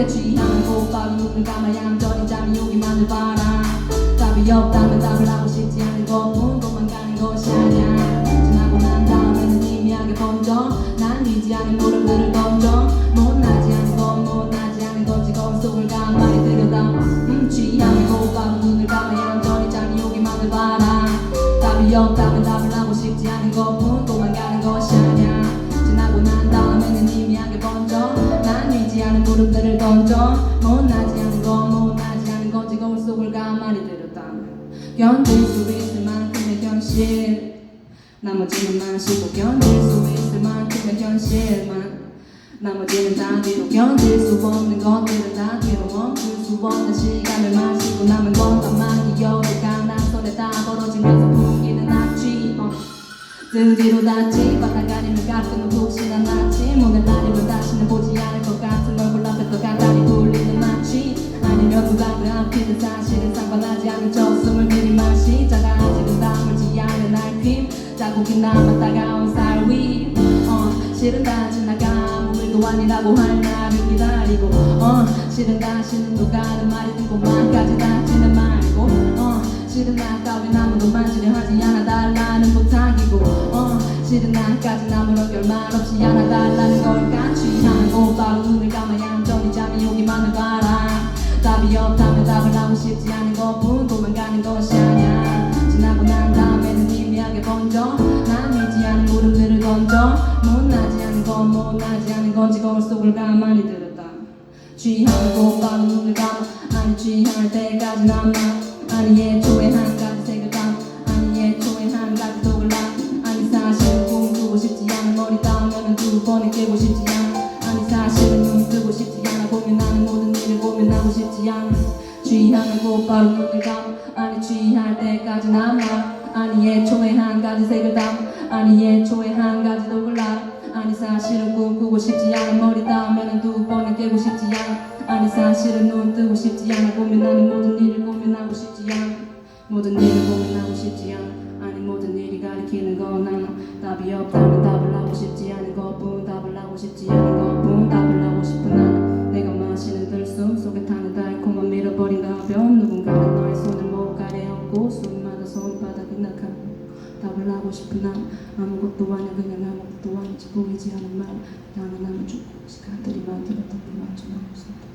속에 취하는 곧바로 눈을 감아야 함정이 잠이 오기만을 바라 답이 없다면 답을 하고 싶지 않은 것뿐 도망가는 것이 아냐 지나고 난 다음에는 희미하게 번져. 난 잊지 않은 물음들을 던져. 못나지 않은 건 못나지 않은 건지. 거울 속을 가만히 들여다. 음 취하는 곧바로 눈을 감아야 함정이 잠이 오기만을 바라 답이 없다면 답을 하고 싶지 않은 것뿐 못나지 않은 건 못나지 않은 건지 거울 속을 가만히 들였다. 견딜 수 있을 만큼의 현실. 나머지는 마시고 견딜 수 있을 만큼의 현실만. 나머지는 다 뒤로 견딜 수 없는 것들은 다 뒤로 멈출 수 없는 시간을 마시고 남은 것만 기억을가 난 손에 다 벌어지면서 풍기는 낙지. 어. 등 뒤로 닿지 바닥가리면 가끔은 혹시나 낫지 문을 닫으면 다시는 보지 않을 것 같은 얼굴 남아 따가운 살위. 어, 실은 다 지나가 아무 일도 아니라고 할 나를 기다리고 어, 실은 다시는 누가는 말이 듣고만까지 닿지는 말고 어, 실은 나 따윈 아무도 만지려 하지 않아 달라는 부탁이고 어, 실은 나까지 아무런 결말 없이 않아 달라는 걸 같이 하고 바로 눈을 감아야 함정이 잠이 오기만을 바라. 답이 없다면 답을 하고 싶지 않은 것뿐 도망가는 것이 아냐 지나고 난 다음 번져 난 믿지 않은 물음들을 던져 못나지 않은 건 못나지 않은 건지 거울 속을 가만히 들었다. 취하면 곧바로 눈을 감아 아니 취할 때까지 남아 아니 애초에 한 가지 색을 담아 아니 애초에 한 가지 독을 놔 아니 사실은 꿈꾸고 싶지 않은 머리 닿으면 두 번에 깨고 싶지 않아 아니 사실은 눈 뜨고 싶지 않아 고민하는 모든 일을 고민하고 싶지 않아 취하면 곧바로 눈을 감아 아니 취할 때까지 남아 아니 애초에 한 가지 색을 담아 아니 애초에 한 가지 독을 놔 아니 사실은 꿈꾸고 싶지 않아 머리 닿으면 두 번에 깨고 싶지 않아. 아니 사실은 눈 뜨고 싶지 않아. 고민하는 모든 일을 고민하고 싶지 않아. 모든 일을 고민하고 싶지 않아. 아니 모든 일이 가리키는 건 하나 답이 없다면 답을 하고 싶지 않은 것뿐 답을 하고 싶은 나 아무것도 아냐 그냥 아무것도 아닌지 보이지 않은 말 나는 남은 쭉 시간들이 만들었던 그 맞춰나고 있었다